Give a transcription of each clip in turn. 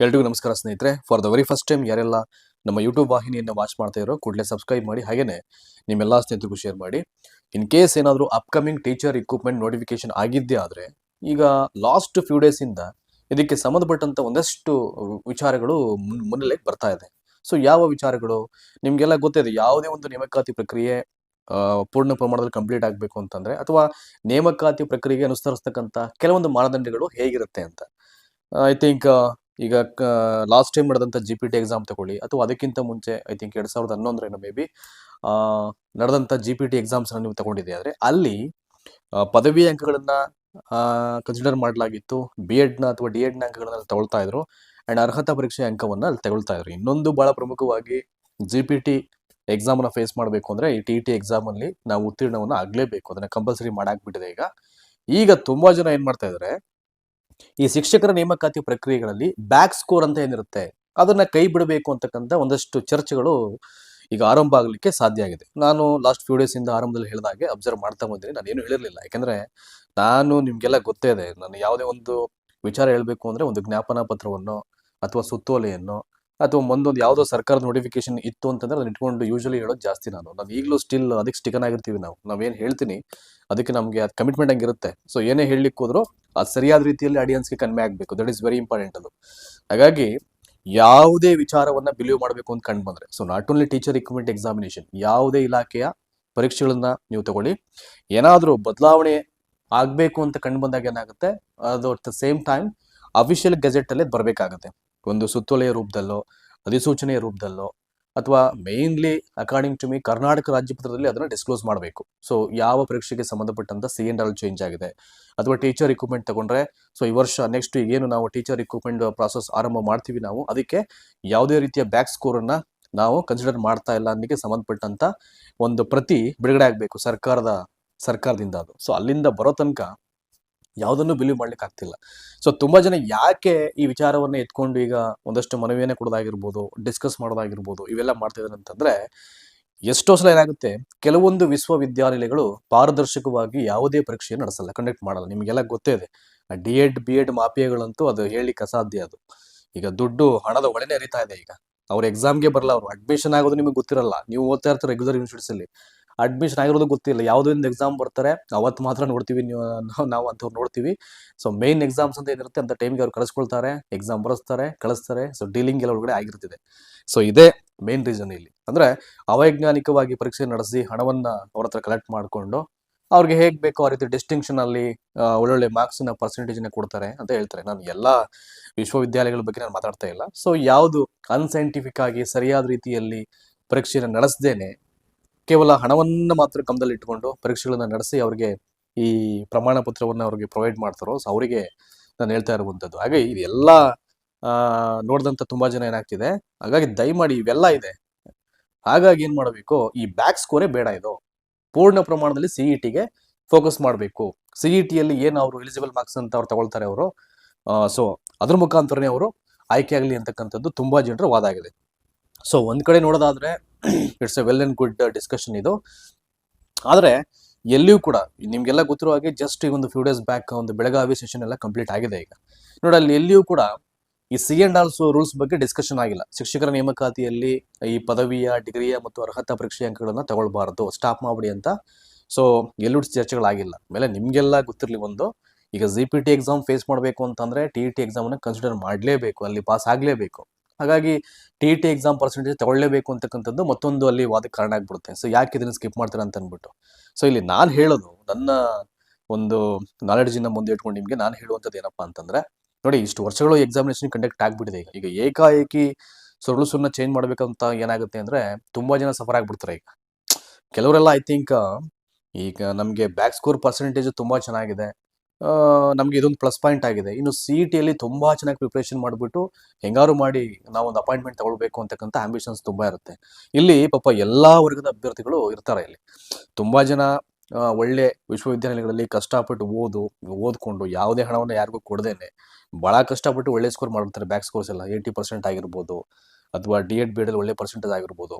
ಎಲ್ರಿಗೂ ನಮಸ್ಕಾರ ಸ್ನೇಹಿತರೆ. For the very first time ಯಾರೆಲ್ಲ ನಮ್ಮ ಯೂಟ್ಯೂಬ್ ವಾಹಿನಿಯನ್ನು ವಾಚ್ ಮಾಡ್ತಾ ಇರೋ ಕೂಡಲೇ ಸಬ್ಸ್ಕ್ರೈಬ್ ಮಾಡಿ ಹಾಗೆಯೇ ನಿಮ್ಮೆಲ್ಲ ಸ್ನೇಹಿತರಿಗೂ ಶೇರ್ ಮಾಡಿ. ಇನ್ ಕೇಸ್ ಏನಾದರೂ ಅಪ್ಕಮಿಂಗ್ ಟೀಚರ್ ಇಕ್ವಿಪ್ಮೆಂಟ್ ನೋಟಿಫಿಕೇಶನ್ ಆಗಿದ್ದೇ ಆದರೆ, ಈಗ ಲಾಸ್ಟ್ ಫ್ಯೂ ಡೇಸಿಂದ ಇಂದ ಇದಕ್ಕೆ ಸಂಬಂಧಪಟ್ಟಂಥ ಒಂದಷ್ಟು ವಿಚಾರಗಳು ಮುನ್- ಮುನ್ನೆಲೆಗೆ ಬರ್ತಾ ಇದೆ. ಸೊ ಯಾವ ವಿಚಾರಗಳು? ನಿಮಗೆಲ್ಲ ಗೊತ್ತಿದೆ ಯಾವುದೇ ಒಂದು ನೇಮಕಾತಿ ಪ್ರಕ್ರಿಯೆ ಪೂರ್ಣ ಪ್ರಮಾಣದಲ್ಲಿ ಕಂಪ್ಲೀಟ್ ಆಗಬೇಕು ಅಂತಂದರೆ, ಅಥವಾ ನೇಮಕಾತಿ ಪ್ರಕ್ರಿಯೆಗೆ ಅನುಸರಿಸ್ತಕ್ಕಂಥ ಕೆಲವೊಂದು ಮಾನದಂಡಗಳು ಹೇಗಿರುತ್ತೆ ಅಂತ. ಐ ಥಿಂಕ್ ಈಗ ಲಾಸ್ಟ್ ಟೈಮ್ ನಡೆದಂಥ ಜಿ ಪಿ ಟಿ ಎಕ್ಸಾಮ್ ತಗೊಳ್ಳಿ, ಅಥವಾ ಅದಕ್ಕಿಂತ ಮುಂಚೆ ಐ ಥಿಂಕ್ ಎರಡ್ ಸಾವಿರದ ಹನ್ನೊಂದರೇನೋ ಮೇ ಬಿ ನಡೆದಂಥ ಜಿ ಪಿ ಟಿ ಎಕ್ಸಾಮ್ಸ್ ನೀವು ತಗೊಂಡಿದ್ದೆ. ಆದರೆ ಅಲ್ಲಿ ಪದವಿ ಅಂಕಗಳನ್ನ ಕನ್ಸಿಡರ್ ಮಾಡಲಾಗಿತ್ತು. ಬಿ ಎಡ್ನ ಅಥವಾ ಡಿ ಎಡ್ನ ಅಂಕಗಳನ್ನ ತಗೊಳ್ತಾ ಇದ್ರು. ಅಂಡ್ ಅರ್ಹತಾ ಪರೀಕ್ಷೆ ಅಂಕವನ್ನ ಅಲ್ಲಿ ತಗೊಳ್ತಾ ಇದ್ರು. ಇನ್ನೊಂದು ಬಹಳ ಪ್ರಮುಖವಾಗಿ ಜಿ ಪಿ ಟಿ ಎಕ್ಸಾಮನ್ನು ಫೇಸ್ ಮಾಡಬೇಕು ಅಂದ್ರೆ ಈ ಟಿ ಟಿ ಎಕ್ಸಾಮಲ್ಲಿ ನಾವು ಉತ್ತೀರ್ಣವನ್ನ ಆಗಲೇಬೇಕು. ಅದನ್ನ ಕಂಪಲ್ಸರಿ ಮಾಡಾಕ್ಬಿಟ್ಟಿದೆ ಈಗ. ಈಗ ತುಂಬಾ ಜನ ಏನು ಮಾಡ್ತಾ ಇದಾರೆ ಈ ಶಿಕ್ಷಕರ ನೇಮಕಾತಿ ಪ್ರಕ್ರಿಯೆಗಳಲ್ಲಿ ಬ್ಯಾಕ್ ಸ್ಕೋರ್ ಅಂತ ಏನಿರುತ್ತೆ, ಅದನ್ನ ಕೈ ಬಿಡಬೇಕು ಅಂತಕ್ಕಂಥ ಒಂದಷ್ಟು ಚರ್ಚೆಗಳು ಈಗ ಆರಂಭ ಆಗಲಿಕ್ಕೆ ಸಾಧ್ಯ ಆಗಿದೆ. ನಾನು ಲಾಸ್ಟ್ ಫ್ಯೂ ಡೇಸ್ ಇಂದ ಆರಂಭದಲ್ಲಿ ಹೇಳಿದಾಗೆ ಅಬ್ಸರ್ವ್ ಮಾಡ್ತಾ ಬಂದಿನಿ ನಾನು ಏನು ಹೇಳಿರ್ಲಿಲ್ಲ. ಯಾಕಂದ್ರೆ ನಾನು ನಿಮ್ಗೆಲ್ಲ ಗೊತ್ತೇ ಇದೆ. ನಾನು ಯಾವುದೇ ಒಂದು ವಿಚಾರ ಹೇಳಬೇಕು ಅಂದ್ರೆ ಒಂದು ಜ್ಞಾಪನಾ ಪತ್ರವನ್ನು ಅಥವಾ ಸುತ್ತೋಲೆಯನ್ನು ಅಥವಾ ಒಂದೊಂದು ಯಾವುದೋ ಸರ್ಕಾರದ ನೋಟಿಫಿಕೇಶನ್ ಇತ್ತು ಅಂತಂದ್ರೆ ಅದನ್ನ ಇಟ್ಕೊಂಡು ಯೂಶಲಿ ಹೇಳೋದು ಜಾಸ್ತಿ ನಾನು. ನಾವು ಈಗಲೂ ಸ್ಟಿಲ್ ಅದಕ್ಕೆ ಸ್ಟಿಕನ್ ಆಗಿರ್ತೀವಿ ನಾವು. ನಾವೇನು ಹೇಳ್ತೀನಿ, ಅದಕ್ಕೆ ನಮಗೆ ಅದು ಕಮಿಟ್ಮೆಂಟ್ ಹಂಗಿರುತ್ತೆ. ಸೊ ಏನೇ ಹೇಳಲಿಕ್ಕೆ ಹೋದ್ರು ಅದು ಸರಿಯಾದ ರೀತಿಯಲ್ಲಿ ಆಡಿಯನ್ಸ್ಗೆ ಕನ್ವೆ ಆಗಬೇಕು. ದಟ್ ಇಸ್ ವೆರಿ ಇಂಪಾರ್ಟೆಂಟ್ ಅದು ಹಾಗಾಗಿ ಯಾವುದೇ ವಿಚಾರವನ್ನ ಬಿಲೀವ್ ಮಾಡಬೇಕು ಅಂತ ಕಂಡು ಬಂದ್ರೆ so not only teacher recruitment examination ಯಾವುದೇ ಇಲಾಖೆಯ ಪರೀಕ್ಷೆಗಳನ್ನ ನೀವು ತಗೊಳ್ಳಿ. ಏನಾದರೂ ಬದಲಾವಣೆ ಆಗಬೇಕು ಅಂತ ಕಂಡು ಬಂದಾಗ ಏನಾಗುತ್ತೆ? ಅದು at the same time official gazette ಅಲ್ಲೇ ಬರಬೇಕಾಗುತ್ತೆ. ಒಂದು ಸುತ್ತೋಲೆಯ ರೂಪದಲ್ಲೋ, ಅಧಿಸೂಚನೆಯ ರೂಪದಲ್ಲೋ ಅಥವಾ mainly according to me Karnataka ರಾಜ್ಯಪತ್ರದಲ್ಲಿ ಅದನ್ನ ಡಿಸ್ಕ್ಲೋಸ್ ಮಾಡಬೇಕು. ಸೊ ಯಾವ ಪರೀಕ್ಷೆಗೆ ಸಂಬಂಧಪಟ್ಟಂತ ಸಿ ಎನ್ ಆರ್ ಚೇಂಜ್ ಆಗಿದೆ. ಅಥವಾ ಟೀಚರ್ ಇಕ್ವಿಪ್ಮೆಂಟ್ ತಗೊಂಡ್ರೆ ಸೊ ಈ ವರ್ಷ ನೆಕ್ಸ್ಟ್ ಏನು ನಾವು ಟೀಚರ್ ಇಕ್ವಿಪ್ಮೆಂಟ್ ಪ್ರಾಸೆಸ್ ಆರಂಭ ಮಾಡ್ತೀವಿ ನಾವು, ಅದಕ್ಕೆ ಯಾವುದೇ ರೀತಿಯ ಬ್ಯಾಕ್ ಸ್ಕೋರ್ ಅನ್ನ ನಾವು ಕನ್ಸಿಡರ್ ಮಾಡ್ತಾ ಇಲ್ಲ ಅನ್ನಕ್ಕೆ ಸಂಬಂಧಪಟ್ಟಂತ ಒಂದು ಪ್ರತಿ ಬಿಡುಗಡೆ ಆಗಬೇಕು ಸರ್ಕಾರದ, ಸರ್ಕಾರದಿಂದ ಅದು. ಸೊ ಅಲ್ಲಿಂದ ಬರೋ ತನಕ ಯಾವುದನ್ನು ಬಿಲೀವ್ ಮಾಡ್ಲಿಕ್ಕೆ ಆಗ್ತಿಲ್ಲ. ಸೊ ತುಂಬಾ ಜನ ಯಾಕೆ ಈ ವಿಚಾರವನ್ನ ಎತ್ಕೊಂಡು ಈಗ ಒಂದಷ್ಟು ಮನವಿಯನ್ನೇ ಕೊಡೋದಾಗಿರ್ಬೋದು ಡಿಸ್ಕಸ್ ಮಾಡೋದಾಗಿರ್ಬೋದು, ಇವೆಲ್ಲ ಮಾಡ್ತಿದ್ದಾರೆ ಅಂತಂದ್ರೆ, ಎಷ್ಟೋ ಸಲ ಏನಾಗುತ್ತೆ, ಕೆಲವೊಂದು ವಿಶ್ವವಿದ್ಯಾನಿಲಯಗಳು ಪಾರದರ್ಶಕವಾಗಿ ಯಾವುದೇ ಪರೀಕ್ಷೆಯನ್ನು ನಡೆಸಲ್ಲ ಕಂಡಕ್ಟ್ ಮಾಡಲ್ಲ. ನಿಮಗೆಲ್ಲ ಗೊತ್ತೇ ಇದೆ. ಡಿ ಎಡ್ ಬಿ ಎಡ್ ಮಾಫಿಯಾಗಳಂತೂ ಅದು ಹೇಳಿಕ್ಕೆ ಅಸಾಧ್ಯ ಅದು. ಈಗ ದುಡ್ಡು ಹಣದ ಒಳನೆ ಹರಿತಾ ಇದೆ ಈಗ. ಅವ್ರ ಎಕ್ಸಾಮ್ಗೆ ಬರಲ್ಲ, ಅವರು ಅಡ್ಮಿಷನ್ ಆಗೋದು ನಿಮಗೆ ಗೊತ್ತಿರಲ್ಲ. ನೀವು ಓದ್ತಾ ಇರ್ತಾರೆ ರೆಗ್ಯುಲರ್ ಯೂನಿವರ್ಸಿಟೀಸ್ ಅಲ್ಲಿ. ಅಡ್ಮಿಷನ್ ಆಗಿರೋದು ಗೊತ್ತಿಲ್ಲ. ಯಾವುದೋ ಒಂದು ಎಕ್ಸಾಮ್ ಬರ್ತಾರೆ ಅವತ್ತು ಮಾತ್ರ ನೋಡ್ತೀವಿ ನೀವು, ನಾವು ಅಂಥವ್ರು ನೋಡ್ತೀವಿ. ಸೊ ಮೇನ್ ಎಕ್ಸಾಮ್ಸ್ ಅಂತ ಏನಿರುತ್ತೆ ಅಂತ ಟೈಮ್ಗೆ ಅವ್ರು ಕಳಿಸ್ಕೊಳ್ತಾರೆ ಎಕ್ಸಾಮ್ ಬರೆಸ್ತಾರೆ, ಕಳಿಸ್ತಾರೆ. ಸೊ ಡೀಲಿಂಗ್ ಎಲ್ಲ ಒಳಗಡೆ ಆಗಿರ್ತಿದೆ. ಸೊ ಇದೇ ಮೇನ್ ರೀಸನ್ ಇಲ್ಲಿ. ಅಂದ್ರೆ, ಅವೈಜ್ಞಾನಿಕವಾಗಿ ಪರೀಕ್ಷೆ ನಡೆಸಿ ಹಣವನ್ನ ಅವ್ರ ಹತ್ರ ಕಲೆಕ್ಟ್ ಮಾಡಿಕೊಂಡು, ಅವ್ರಿಗೆ ಹೇಗ್ ಬೇಕೋ ಆ ರೀತಿ ಡಿಸ್ಟಿಂಕ್ಷನ್ ಅಲ್ಲಿ ಒಳ್ಳೊಳ್ಳೆ ಮಾರ್ಕ್ಸ್ನ ಪರ್ಸೆಂಟೇಜ್ನ ಕೊಡ್ತಾರೆ ಅಂತ ಹೇಳ್ತಾರೆ. ನಾನು ಎಲ್ಲಾ ವಿಶ್ವವಿದ್ಯಾಲಯಗಳ ಬಗ್ಗೆ ನಾನು ಮಾತಾಡ್ತಾ ಇಲ್ಲ. ಸೊ ಯಾವುದು ಅನ್ಸೈಂಟಿಫಿಕ್ ಆಗಿ ಸರಿಯಾದ ರೀತಿಯಲ್ಲಿ ಪರೀಕ್ಷೆಯನ್ನು ನಡೆಸದೇನೆ ಕೇವಲ ಹಣವನ್ನು ಮಾತ್ರ ಗಮನದಲ್ಲಿ ಇಟ್ಕೊಂಡು ಪರೀಕ್ಷೆಗಳನ್ನು ನಡೆಸಿ ಅವರಿಗೆ ಈ ಪ್ರಮಾಣ ಪತ್ರವನ್ನು ಅವ್ರಿಗೆ ಪ್ರೊವೈಡ್ ಮಾಡ್ತಾರೋ ಸೊ ಅವರಿಗೆ ನಾನು ಹೇಳ್ತಾ ಇರುವಂಥದ್ದು ಹಾಗೆ ಇದೆಲ್ಲ ನೋಡಿದಂಥ ತುಂಬ ಜನ ಏನಾಗ್ತಿದೆ, ಹಾಗಾಗಿ ದಯಮಾಡಿ ಇವೆಲ್ಲ ಇದೆ. ಹಾಗಾಗಿ ಏನು ಮಾಡಬೇಕು, ಈ ಬ್ಯಾಕ್ ಸ್ಕೋರೇ ಬೇಡ ಇದು. ಪೂರ್ಣ ಪ್ರಮಾಣದಲ್ಲಿ ಸಿಇ ಟಿಗೆ ಫೋಕಸ್ ಮಾಡಬೇಕು. ಸಿಇ ಟಿಯಲ್ಲಿ ಏನು ಅವರು ಎಲಿಜಿಬಲ್ ಮಾರ್ಕ್ಸ್ ಅಂತ ಅವ್ರು ತಗೊಳ್ತಾರೆ ಅವರು ಸೊ ಅದ್ರ ಮುಖಾಂತರನೇ ಅವರು ಆಯ್ಕೆ ಆಗಲಿ ಅಂತಕ್ಕಂಥದ್ದು ತುಂಬ ಜನರ ವಾದ ಆಗಿದೆ. ಸೊ ಒಂದು ಕಡೆ ನೋಡೋದಾದ್ರೆ it's a well and good discussion ಇದು. ಆದರೆ, ಎಲ್ಲಿಯೂ ಕೂಡ, ನಿಮ್ಗೆಲ್ಲ ಗೊತ್ತಿರೋ ಹಾಗೆ ಜಸ್ಟ್ ಈ ಒಂದು ಫ್ಯೂ ಡೇಸ್ ಬ್ಯಾಕ್ ಒಂದು ಬೆಳಗಾವಿ ಸೆಷನ್ ಎಲ್ಲ ಕಂಪ್ಲೀಟ್ ಆಗಿದೆ ಈಗ. ನೋಡಿ ಅಲ್ಲಿ ಎಲ್ಲಿಯೂ ಕೂಡ ಈ ಸಿ ಅಂಡ್ ಆಲ್ಸೋ ರೂಲ್ಸ್ ಬಗ್ಗೆ ಡಿಸ್ಕಷನ್ ಆಗಿಲ್ಲ. ಶಿಕ್ಷಕರ ನೇಮಕಾತಿಯಲ್ಲಿ ಈ ಪದವಿಯ ಡಿಗ್ರಿಯ ಮತ್ತು ಅರ್ಹತಾ ಪರೀಕ್ಷೆ ಅಂಕಗಳನ್ನು ತಗೊಳ್ಬಾರ್ದು ಸ್ಟಾಪ್ ಮಾಡ್ಬಿಡಿ ಅಂತ. ಸೊ ಎಲ್ಲೂ ಚರ್ಚೆಗಳಾಗಿಲ್ಲ. ಆಮೇಲೆ ನಿಮಗೆಲ್ಲ ಗೊತ್ತಿರಲಿ ಒಂದು, ಈಗ G P T exam face ಮಾಡಬೇಕು ಅಂತಂದರೆ ಟಿ ಇ ಟಿ ಎಕ್ಸಾಮನ್ನು ಕನ್ಸಿಡರ್ ಮಾಡಲೇಬೇಕು, ಅಲ್ಲಿ ಪಾಸ್ ಆಗಲೇಬೇಕು. ಹಾಗಾಗಿ ಟಿ ಟಿ ಎಕ್ಸಾಮ್ ಪರ್ಸೆಂಟೇಜ್ ತಗೊಳ್ಳೇಬೇಕು ಅಂತಕ್ಕಂಥದ್ದು ಮತ್ತೊಂದು ಅಲ್ಲಿ ವಾದಕ್ಕೆ ಕಾರಣ ಆಗ್ಬಿಡುತ್ತೆ. ಸೊ ಯಾಕೆ ಇದನ್ನು ಸ್ಕಿಪ್ ಮಾಡ್ತಾರೆ ಅಂತ ಅಂದ್ಬಿಟ್ಟು. ಸೊ ಇಲ್ಲಿ ನಾನು ಹೇಳೋದು ನನ್ನ ಒಂದು ನಾಲೆಡ್ಜಿನ ಮುಂದೆ ಇಟ್ಕೊಂಡು ನಿಮಗೆ ನಾನು ಹೇಳುವಂಥದ್ದು ಏನಪ್ಪ ಅಂತಂದರೆ, ನೋಡಿ ಇಷ್ಟು ವರ್ಷಗಳು ಎಕ್ಸಾಮಿನೇಷನ್ ಕಂಡಕ್ಟ್ ಆಗಿಬಿಟ್ಟಿದೆ ಈಗ. ಈಗ ಏಕಾಏಕಿ ಸುನ್ನ ಚೇಂಜ್ ಮಾಡಬೇಕಂತ ಏನಾಗುತ್ತೆ ಅಂದರೆ ತುಂಬ ಜನ ಸಫರ್ ಆಗಿಬಿಡ್ತಾರೆ ಈಗ. ಕೆಲವರೆಲ್ಲ ಐ ಥಿಂಕ್ ಈಗ ನಮಗೆ ಬ್ಯಾಕ್ ಸ್ಕೋರ್ ಪರ್ಸೆಂಟೇಜ್ ತುಂಬ ಚೆನ್ನಾಗಿದೆ. ನಮ್ಗೆ ಇದೊಂದು ಪ್ಲಸ್ ಪಾಯಿಂಟ್ ಆಗಿದೆ. ಇನ್ನು ಸಿ ಇ ಟಿಯಲ್ಲಿ ತುಂಬಾ ಚೆನ್ನಾಗಿ ಪ್ರಿಪ್ರೇಷನ್ ಮಾಡಿಬಿಟ್ಟು ಹೆಂಗಾರು ಮಾಡಿ ನಾವು ಒಂದು ಅಪಾಯಿಂಟ್ಮೆಂಟ್ ತಗೊಳ್ಬೇಕು ಅಂತಕ್ಕಂಥ ಆಂಬಿಷನ್ಸ್ ತುಂಬಾ ಇರುತ್ತೆ. ಇಲ್ಲಿ ಪಾಪ ಎಲ್ಲ ವರ್ಗದ ಅಭ್ಯರ್ಥಿಗಳು ಇರ್ತಾರೆ ಇಲ್ಲಿ. ತುಂಬಾ ಜನ ಒಳ್ಳೆ ವಿಶ್ವವಿದ್ಯಾನಿಲಯಗಳಲ್ಲಿ ಕಷ್ಟಪಟ್ಟು ಓದು, ಓದ್ಕೊಂಡು ಯಾವುದೇ ಹಣವನ್ನು ಯಾರಿಗೂ ಕೊಡದೇನೆ ಭಾಳ ಕಷ್ಟಪಟ್ಟು ಒಳ್ಳೆ ಸ್ಕೋರ್ ಮಾಡ್ಬಿಡ್ತಾರೆ. ಬ್ಯಾಕ್ ಸ್ಕೋರ್ಸ್ ಎಲ್ಲ ಏಯ್ಟಿ ಪರ್ಸೆಂಟ್ ಆಗಿರ್ಬೋದು, ಅಥವಾ ಡಿ ಎಡ್ ಬಿ ಎಡಲ್ಲಿ ಒಳ್ಳೆ ಪರ್ಸೆಂಟೇಜ್ ಆಗಿರ್ಬೋದು.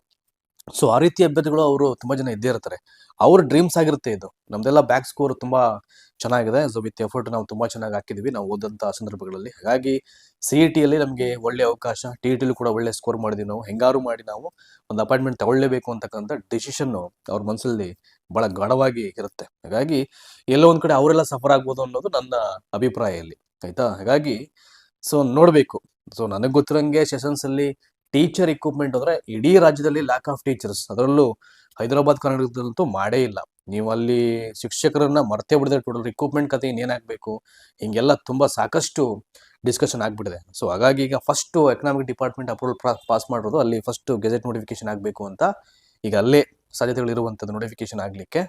ಸೊ ಆ ರೀತಿ ಅಭ್ಯರ್ಥಿಗಳು ಅವರು ತುಂಬ ಜನ ಇದ್ದೇ ಇರ್ತಾರೆ. ಅವ್ರ ಡ್ರೀಮ್ಸ್ ಆಗಿರುತ್ತೆ ಇದು. ನಮ್ದೆಲ್ಲ ಬ್ಯಾಕ್ ಸ್ಕೋರ್ ತುಂಬ ಚೆನ್ನಾಗಿದೆ. ಸೊ ವಿತ್ ಎಫರ್ಟ್ ನಾವು ತುಂಬ ಚೆನ್ನಾಗಿ ಹಾಕಿದ್ವಿ. ನಾವು ಓದಂಥ ಸಂದರ್ಭಗಳಲ್ಲಿ. ಹಾಗಾಗಿ ಸಿ ಇ ಟಿಯಲ್ಲಿ ನಮಗೆ ಒಳ್ಳೆ ಅವಕಾಶ ಟಿ ಇ ಟಿಲಿ ಕೂಡ ಒಳ್ಳೆ ಸ್ಕೋರ್ ಮಾಡಿದ್ವಿ ನಾವು. ಹೆಂಗಾರು ಮಾಡಿ ನಾವು ಒಂದು ಅಪಾಯಿಂಟ್ಮೆಂಟ್ ತಗೊಳ್ಳೇಬೇಕು ಅಂತಕ್ಕಂಥ ಡಿಸಿಷನ್ನು ಅವ್ರ ಮನಸ್ಸಲ್ಲಿ ಭಾಳ ಗಾಢವಾಗಿ ಇರುತ್ತೆ. ಹಾಗಾಗಿ, ಎಲ್ಲೋ ಒಂದು ಕಡೆ ಅವರೆಲ್ಲ ಸಫರ್ ಆಗ್ಬೋದು ಅನ್ನೋದು ನನ್ನ ಅಭಿಪ್ರಾಯ ಇಲ್ಲಿ. ಆಯಿತಾ? ಹಾಗಾಗಿ ಸೊ ನೋಡಬೇಕು. ಸೊ ನನಗೆ ಗೊತ್ತಿರಂಗೆ ಸೆಷನ್ಸ್ ಅಲ್ಲಿ ಟೀಚರ್ ಇಕ್ವಿಪ್ಮೆಂಟ್ ಅಂದ್ರೆ ಇಡೀ ರಾಜ್ಯದಲ್ಲಿ ಲ್ಯಾಕ್ ಆಫ್ ಟೀಚರ್ಸ್ ಅದರಲ್ಲೂ ಹೈದರಾಬಾದ್, ಕರ್ನಾಟಕದಲ್ಲಂತೂ ಮಾಡೇ ಇಲ್ಲ. ನೀವು ಅಲ್ಲಿ ಶಿಕ್ಷಕರನ್ನ ಮರ್ತೇ ಬಿಡಿದ್ರೆ ಟೋಟಲ್ ರಿಕ್ರೂಟ್ಮೆಂಟ್ ಕತೆ ಇನ್ನೇನಾಗಬೇಕು ಹಿಂಗೆಲ್ಲ ತುಂಬ ಸಾಕಷ್ಟು ಡಿಸ್ಕಷನ್ ಆಗ್ಬಿಟ್ಟಿದೆ. ಸೊ ಹಾಗಾಗಿ ಈಗ first economic department approval pass ಮಾಡಿರೋದು, ಅಲ್ಲಿ ಫಸ್ಟ್ ಗೆಜೆಟ್ ನೋಟಿಫಿಕೇಶನ್ ಆಗಬೇಕು ಅಂತ ಈಗ ಅಲ್ಲೇ ಸಾಧ್ಯತೆಗಳು ಇರುವಂಥದ್ದು ನೋಟಿಫಿಕೇಶನ್ ಆಗಲಿಕ್ಕೆ.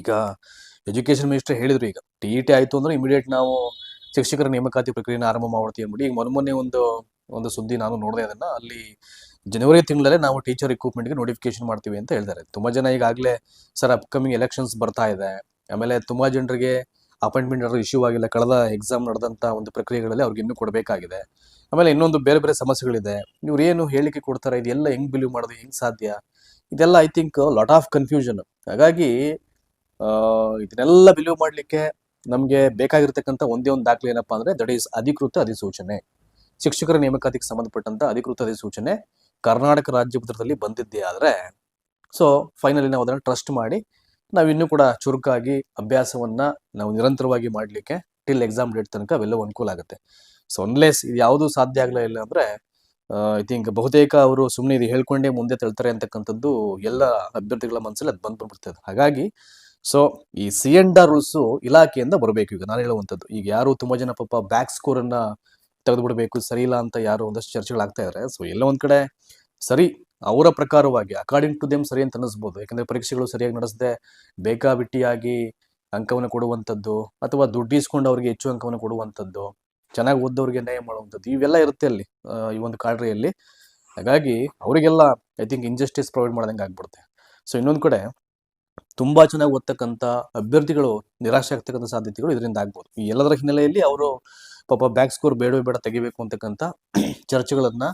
ಈಗ ಎಜುಕೇಷನ್ ಮಿನಿಸ್ಟರ್ ಹೇಳಿದರು ಈಗ ಟಿ ಇ ಟಿ ಆಯಿತು ಅಂದರೆ ಇಮಿಡಿಯೇಟ್ ನಾವು ಶಿಕ್ಷಕರ ನೇಮಕಾತಿ ಪ್ರಕ್ರಿಯೆನ ಆರಂಭ ಮಾಡ್ತೀವಿ ಅಂದ್ಬಿಟ್ಟು, ಈಗ ಮೊನ್ನೆ ಒಂದು ಒಂದು ಸುದ್ದಿ ನಾನು ನೋಡಿದೆ ಅದನ್ನ, ಅಲ್ಲಿ ಜನವರಿ ತಿಂಗಳಲ್ಲೇ ನಾವು ಟೀಚರ್ ರಿಕ್ರೂಟ್ಮೆಂಟ್ಗೆ ನೋಟಿಫಿಕೇಶನ್ ಮಾಡ್ತೀವಿ ಅಂತ ಹೇಳ್ತಾರೆ. ತುಂಬಾ ಜನ ಈಗಾಗಲೇ, ಸರ್ ಅಪ್ಕಮಿಂಗ್ ಎಲೆಕ್ಷನ್ಸ್ ಬರ್ತಾ ಇದೆ. ಆಮೇಲೆ ತುಂಬಾ ಜನರಿಗೆ ಅಪಾಯಿಂಟ್ಮೆಂಟ್ ಆರ್ಡರ್ ಇಶ್ಯೂ ಆಗಿಲ್ಲ, ಕಳೆದ ಎಕ್ಸಾಮ್ ನಡೆದಂತ ಒಂದು ಪ್ರಕ್ರಿಯೆಗಳಲ್ಲಿ ಅವ್ರಿಗೆ ಇನ್ನೂ ಕೊಡಬೇಕಾಗಿದೆ. ಆಮೇಲೆ ಇನ್ನೊಂದು ಬೇರೆ ಬೇರೆ ಸಮಸ್ಯೆಗಳಿದೆ. ಇವ್ರು ಏನು ಹೇಳಿಕೆ ಕೊಡ್ತಾರೆ, ಇದೆಲ್ಲ ಹೆಂಗ್ ಬಿಲೀವ್ ಮಾಡೋದು, ಹೆಂಗ್ ಸಾಧ್ಯ? ಇದೆಲ್ಲ I think lot of confusion ಹಾಗಾಗಿ ಇದನ್ನೆಲ್ಲ ಬಿಲೀವ್ ಮಾಡಲಿಕ್ಕೆ ನಮಗೆ ಬೇಕಾಗಿರ್ತಕ್ಕಂಥ ಒಂದೇ ಒಂದು ದಾಖಲೆ ಏನಪ್ಪಾ ಅಂದ್ರೆ ದಟ್ ಈಸ್ ಅಧಿಕೃತ ಅಧಿಸೂಚನೆ. ಶಿಕ್ಷಕರ ನೇಮಕಾತಿಗೆ ಸಂಬಂಧಪಟ್ಟಂತ ಅಧಿಕೃತ ಅಧಿಸೂಚನೆ ಕರ್ನಾಟಕ ರಾಜ್ಯ ಪತ್ರದಲ್ಲಿ ಬಂದಿದ್ದೇ ಆದರೆ ಸೊ ಫೈನಲಿ ನಾವು ಅದನ್ನು ಟ್ರಸ್ಟ್ ಮಾಡಿ, ನಾವು ಇನ್ನೂ ಕೂಡ ಚುರುಕಾಗಿ ಅಭ್ಯಾಸವನ್ನ ನಾವು ನಿರಂತರವಾಗಿ ಮಾಡಲಿಕ್ಕೆ ಟಿಲ್ ಎಕ್ಸಾಮ್ ಡೇಟ್ ತನಕ ಅವೆಲ್ಲವೂ ಅನುಕೂಲ ಆಗುತ್ತೆ. ಸೊ ಅನ್ಲೆಸ್ ಇದು ಯಾವುದು ಸಾಧ್ಯ ಆಗಲೇ ಇಲ್ಲ ಅಂದ್ರೆ ಐ ಥಿಂಕ್ ಬಹುತೇಕ ಅವರು ಸುಮ್ಮನೆ ಇದು ಹೇಳ್ಕೊಂಡೇ ಮುಂದೆ ತಳ್ತಾರೆ ಅಂತಕ್ಕಂಥದ್ದು ಎಲ್ಲ ಅಭ್ಯರ್ಥಿಗಳ ಮನಸ್ಸಲ್ಲಿ ಅದು ಬಂದು ಬಂದ್ಬಿಡ್ತದೆ. ಹಾಗಾಗಿ ಸೊ ಈ ಸಿ ಎನ್ ಆರ್ ರೂಲ್ಸು ಇಲಾಖೆಯಿಂದ ಬರಬೇಕು ಈಗ ನಾನು ಹೇಳುವಂಥದ್ದು. ಈಗ ಯಾರು ತುಂಬ ಜನ ಪಾಪ ಬ್ಯಾಕ್ ಸ್ಕೋರ್ ಅನ್ನ ತೆಗೆದು ಬಿಡಬೇಕು ಸರಿ ಇಲ್ಲ ಅಂತ ಯಾರು ಒಂದಷ್ಟು ಚರ್ಚೆಗಳಾಗ್ತಾ ಇದ್ದಾರೆ ಸೊ ಎಲ್ಲ ಒಂದು ಕಡೆ ಸರಿ, ಅವರ ಪ್ರಕಾರವಾಗಿ ಅಕಾರ್ಡಿಂಗ್ ಟು ದೇಮ್ ಸರಿ ಅಂತ ಅನ್ನಿಸ್ಬೋದು. ಯಾಕಂದ್ರೆ ಪರೀಕ್ಷೆಗಳು ಸರಿಯಾಗಿ ನಡೆಸದೆ, ಬೇಕಾಬಿಟ್ಟಿಯಾಗಿ ಅಂಕವನ್ನು ಕೊಡುವಂಥದ್ದು, ಅಥವಾ ದುಡ್ಡು ಇಸ್ಕೊಂಡು ಅವ್ರಿಗೆ ಹೆಚ್ಚು ಅಂಕವನ್ನು ಕೊಡುವಂಥದ್ದು, ಚೆನ್ನಾಗಿ ಓದೋರಿಗೆ ನ್ಯಾಯ ಮಾಡುವಂಥದ್ದು, ಇವೆಲ್ಲ ಇರುತ್ತೆ ಅಲ್ಲಿ ಈ ಒಂದು ಕಾಡ್ರಿಯಲ್ಲಿ. ಹಾಗಾಗಿ, ಅವರಿಗೆಲ್ಲ ಐ ಥಿಂಕ್ ಇಂಜಸ್ಟಿಸ್ ಪ್ರೊವೈಡ್ ಮಾಡ್ದಂಗೆ ಆಗ್ಬಿಡುತ್ತೆ. ಸೊ ಇನ್ನೊಂದು ಕಡೆ, ತುಂಬಾ ಚೆನ್ನಾಗಿ ಓದ್ತಕ್ಕಂಥ ಅಭ್ಯರ್ಥಿಗಳು, ನಿರಾಶೆ ಆಗ್ತಕ್ಕಂಥ ಸಾಧ್ಯತೆಗಳು ಇದರಿಂದ ಆಗ್ಬೋದು. ಈ ಎಲ್ಲದರ ಹಿನ್ನೆಲೆಯಲ್ಲಿ ಅವರು ಪಾಪ ಬ್ಯಾಕ್ ಸ್ಕೋರ್ ಬೇಡವೇ ಬೇಡ ತೆಗಿಬೇಕು ಅಂತಕ್ಕಂಥ ಚರ್ಚೆಗಳನ್ನ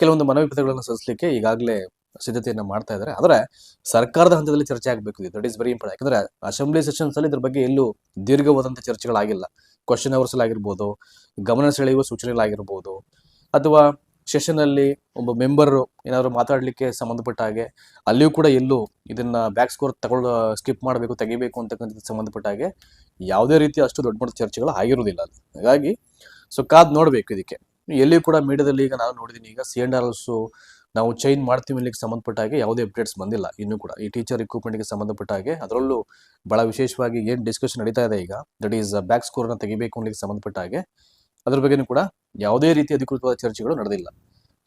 ಕೆಲವೊಂದು ಮನವಿ ಪತ್ರಗಳನ್ನು ಸಲ್ಲಿಸಲಿಕ್ಕೆ ಈಗಾಗಲೇ ಸಿದ್ಧತೆಯನ್ನು ಮಾಡ್ತಾ ಇದ್ದಾರೆ. ಆದರೆ ಸರ್ಕಾರದ ಹಂತದಲ್ಲಿ ಚರ್ಚೆ ಆಗಬೇಕು ದಟ್ ಈಸ್ ವೆರಿ ಇಂಪಾರ್ಟೆಂಟ್ ಯಾಕಂದ್ರೆ ಅಸೆಂಬ್ಲಿ ಸೆಷನ್ಸ್ ಅಲ್ಲಿ ಇದ್ರ ಬಗ್ಗೆ ಎಲ್ಲೂ ದೀರ್ಘವಾದಂಥ ಚರ್ಚೆಗಳಾಗಿಲ್ಲ. ಕ್ವಶನ್ ಅವರ್ಸ್ ಆಗಿರ್ಬೋದು, ಗಮನ ಸೆಳೆಯುವ ಸೂಚನೆಗಳಾಗಿರ್ಬೋದು, ಅಥವಾ ಸೆಷನ್ ಅಲ್ಲಿ ಒಬ್ಬ ಮೆಂಬರ್ ಏನಾದರೂ ಮಾತಾಡಲಿಕ್ಕೆ ಸಂಬಂಧಪಟ್ಟ ಹಾಗೆ ಅಲ್ಲಿಯೂ ಕೂಡ ಎಲ್ಲೂ ಇದನ್ನ ಬ್ಯಾಕ್ ಸ್ಕೋರ್ ತಗೊಳ್ಳೋ ಸ್ಕಿಪ್ ಮಾಡಬೇಕು, ತೆಗಿಬೇಕು ಅಂತಕ್ಕಂಥದ್ದು ಸಂಬಂಧಪಟ್ಟ ಹಾಗೆ ಯಾವುದೇ ರೀತಿ ಅಷ್ಟು ದೊಡ್ಡ ಮಟ್ಟದ ಚರ್ಚೆಗಳು ಆಗಿರೋದಿಲ್ಲ ಅಲ್ಲಿ. ಹಾಗಾಗಿ ಸೊ ಕಾದ್ ನೋಡಬೇಕು ಇದಕ್ಕೆ. ಎಲ್ಲಿಯೂ ಕೂಡ ಮೀಡಿಯಾದಲ್ಲಿ ಈಗ ನಾನು ನೋಡಿದ್ದೀನಿ, ಈಗ ಸಿ ಎನ್ ಆರ್ ಎಲ್ಸು ನಾವು ಚೈನ್ ಮಾಡ್ತೀವಿ ಇಲ್ಲಿಗೆ ಸಂಬಂಧಪಟ್ಟ ಹಾಗೆ ಯಾವುದೇ ಅಪ್ಡೇಟ್ಸ್ ಬಂದಿಲ್ಲ, ಇನ್ನೂ ಕೂಡ. ಈ ಟೀಚರ್ ರಿಕ್ರೂಟ್ಮೆಂಟ್ಗೆ ಸಂಬಂಧಪಟ್ಟ ಹಾಗೆ ಅದರಲ್ಲೂ ಬಹಳ ವಿಶೇಷವಾಗಿ ಏನು ಡಿಸ್ಕಷನ್ ನಡೀತಾ ಇದೆ ಈಗ ದಟ್ ಈಸ್ ಬ್ಯಾಕ್ ಸ್ಕೋರ್ನ ತೆಗಿಬೇಕು ಅನ್ನಲಿಕ್ಕೆ ಸಂಬಂಧಪಟ್ಟ ಹಾಗೆ ಅದ್ರ ಬಗ್ಗೆನೂ ಕೂಡ ಯಾವುದೇ ರೀತಿ ಅಧಿಕೃತವಾದ ಚರ್ಚೆಗಳು ನಡೆದಿಲ್ಲ.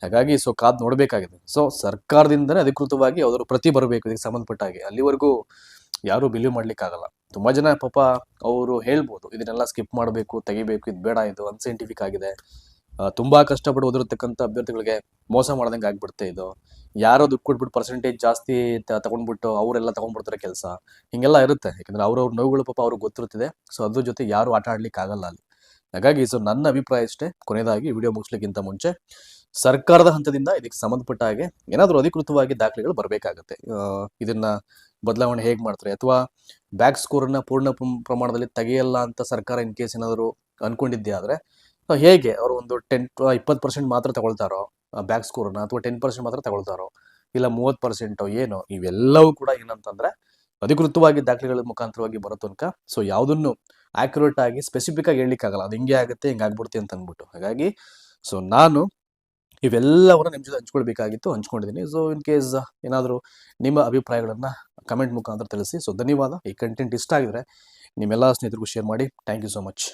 ಹಾಗಾಗಿ ಸೊ ಕಾದ್ ನೋಡಬೇಕಾಗಿದೆ. ಸೊ ಸರ್ಕಾರದಿಂದಲೇ ಅಧಿಕೃತವಾಗಿ ಯಾವ್ದಾದ್ರು ಪ್ರತಿ ಬರಬೇಕು ಇದಕ್ಕೆ ಸಂಬಂಧಪಟ್ಟ ಹಾಗೆ. ಅಲ್ಲಿವರೆಗೂ ಯಾರು ಬಿಲೀವ್ ಮಾಡ್ಲಿಕ್ಕಾಗಲ್ಲ. ತುಂಬಾ ಜನ ಪಾಪ ಅವರು ಹೇಳ್ಬೋದು, ಇದನ್ನೆಲ್ಲ ಸ್ಕಿಪ್ ಮಾಡಬೇಕು, ತೆಗಿಬೇಕು, ಇದು ಬೇಡ, ಇದು ಅನ್ಸೈಂಟಿಫಿಕ್ ಆಗಿದೆ. ತುಂಬಾ ಕಷ್ಟಪಟ್ಟು ಓದಿರತಕ್ಕಂಥ ಅಭ್ಯರ್ಥಿಗಳಿಗೆ ಮೋಸ ಮಾಡ್ದಂಗೆ ಆಗ್ಬಿಡುತ್ತೆ ಇದು. ಯಾರೋ ದುಡ್ಡು ಕೊಟ್ಬಿಟ್ಟು ಪರ್ಸೆಂಟೇಜ್ ಜಾಸ್ತಿ ತಗೊಂಡ್ಬಿಟ್ಟು ಅವರೆಲ್ಲ ತಗೊಂಡ್ಬಿಡ್ತಾರೆ ಕೆಲಸ. ಹಿಂಗೆಲ್ಲ ಇರುತ್ತೆ, ಯಾಕಂದ್ರೆ ಅವ್ರವ್ರ ನೋವುಗಳು ಪಾಪ ಅವ್ರಿಗೆ ಗೊತ್ತಿರುತ್ತದೆ, ಸೊ ಅದ್ರ ಜೊತೆ ಯಾರು ಆಟ ಆಡ್ಲಿಕ್ಕೆ ಆಗಲ್ಲ ಅಲ್ಲಿ. ಹಾಗಾಗಿ ಸೊ ನನ್ನ ಅಭಿಪ್ರಾಯ ಅಷ್ಟೇ ಕೊನೆಯದಾಗಿ ವಿಡಿಯೋ ಮುಗಿಸ್ಲಿಕ್ಕಿಂತ ಮುಂಚೆ, ಸರ್ಕಾರದ ಹಂತದಿಂದ ಇದಕ್ಕೆ ಸಂಬಂಧಪಟ್ಟ ಹಾಗೆ ಏನಾದರೂ ಅಧಿಕೃತವಾಗಿ ದಾಖಲೆಗಳು ಬರಬೇಕಾಗತ್ತೆ. ಇದನ್ನ ಬದಲಾವಣೆ ಹೇಗೆ ಮಾಡ್ತಾರೆ? ಅಥವಾ ಬ್ಯಾಕ್ ಸ್ಕೋರನ್ನ ಪೂರ್ಣ ಪ್ರಮಾಣದಲ್ಲಿ ತೆಗೆಯಲ್ಲ ಅಂತ ಸರ್ಕಾರ ಇನ್ ಕೇಸ್ ಏನಾದರೂ ಅನ್ಕೊಂಡಿದ್ದೆ ಆದರೆ? ಹೇಗೆ ಅವರು ಒಂದು ಟೆನ್ ಇಪ್ಪತ್ತು ಪರ್ಸೆಂಟ್ ಮಾತ್ರ ತಗೊಳ್ತಾರೋ ಬ್ಯಾಕ್ ಸ್ಕೋರ್ನ ಅಥವಾ ಟೆನ್ ಪರ್ಸೆಂಟ್ ಮಾತ್ರ ತಗೊಳ್ತಾರೋ, ಇಲ್ಲ ಮೂವತ್ತು ಪರ್ಸೆಂಟೋ ಏನೋ, ಇವೆಲ್ಲವೂ ಕೂಡ ಏನಂತಂದ್ರೆ ಅಧಿಕೃತವಾಗಿ ದಾಖಲೆಗಳ ಮುಖಾಂತರವಾಗಿ ಬರೋ ತನಕ, ಸೊ ಯಾವುದನ್ನು ಆಕ್ಯುರೇಟ್ ಆಗಿ ಸ್ಪೆಸಿಫಿಕ್ ಆಗಿ ಹೇಳಲಿಕ್ಕಾಗಲ್ಲ. ಅದು ಹಿಂಗೆ ಆಗುತ್ತೆ, ಹಿಂಗೆ ಆಗ್ಬಿಡ್ತಿ ಅಂತ ಅಂದ್ಬಿಟ್ಟು. ಹಾಗಾಗಿ, ಸೊ ನಾನು ಇವೆಲ್ಲವನ್ನ ನಿಮ್ಮ ಜೊತೆ ಹಂಚ್ಕೊಳ್ಬೇಕಾಗಿತ್ತು, ಹಂಚ್ಕೊಂಡಿದ್ದೀನಿ. ಸೊ ಇನ್ ಕೇಸ್ ಏನಾದರೂ ನಿಮ್ಮ ಅಭಿಪ್ರಾಯಗಳನ್ನು ಕಮೆಂಟ್ ಮುಖಾಂತರ ತಿಳಿಸಿ. ಸೊ ಧನ್ಯವಾದ. ಈ ಕಂಟೆಂಟ್ ಇಷ್ಟ ಆಗಿದ್ರೆ ನಿಮ್ಮೆಲ್ಲ ಸ್ನೇಹಿತರಿಗೂ ಶೇರ್ ಮಾಡಿ. Thank you so much